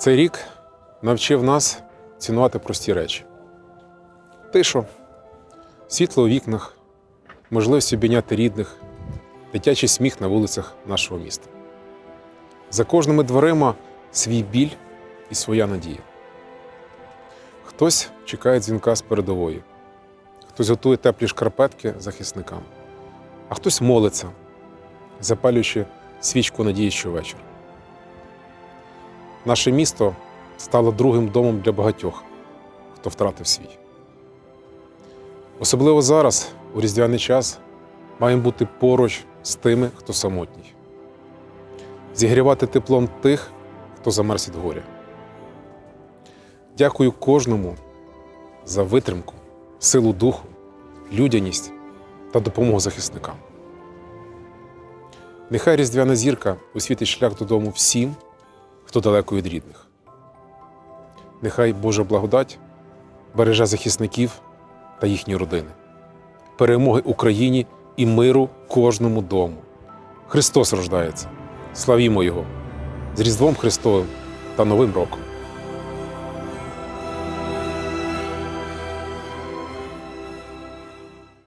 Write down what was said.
Цей рік навчив нас цінувати прості речі: тишу, світло у вікнах, можливість обійняти рідних, дитячий сміх на вулицях нашого міста. За кожними дверима свій біль і своя надія. Хтось чекає дзвінка з передової, хтось готує теплі шкарпетки захисникам, а хтось молиться, запалюючи свічку надії щовечора. Наше місто стало другим домом для багатьох, хто втратив свій. Особливо зараз, у різдвяний час, маємо бути поруч з тими, хто самотній, зігрівати теплом тих, хто замерз від горя. Дякую кожному за витримку, силу духу, людяність та допомогу захисникам. Нехай різдвяна зірка освітить шлях додому всім, хто далеко від рідних. Нехай Божа благодать береже захисників та їхні родини, перемоги Україні і миру кожному дому. Христос рождається. Славімо Його! З Різдвом Христовим та Новим роком!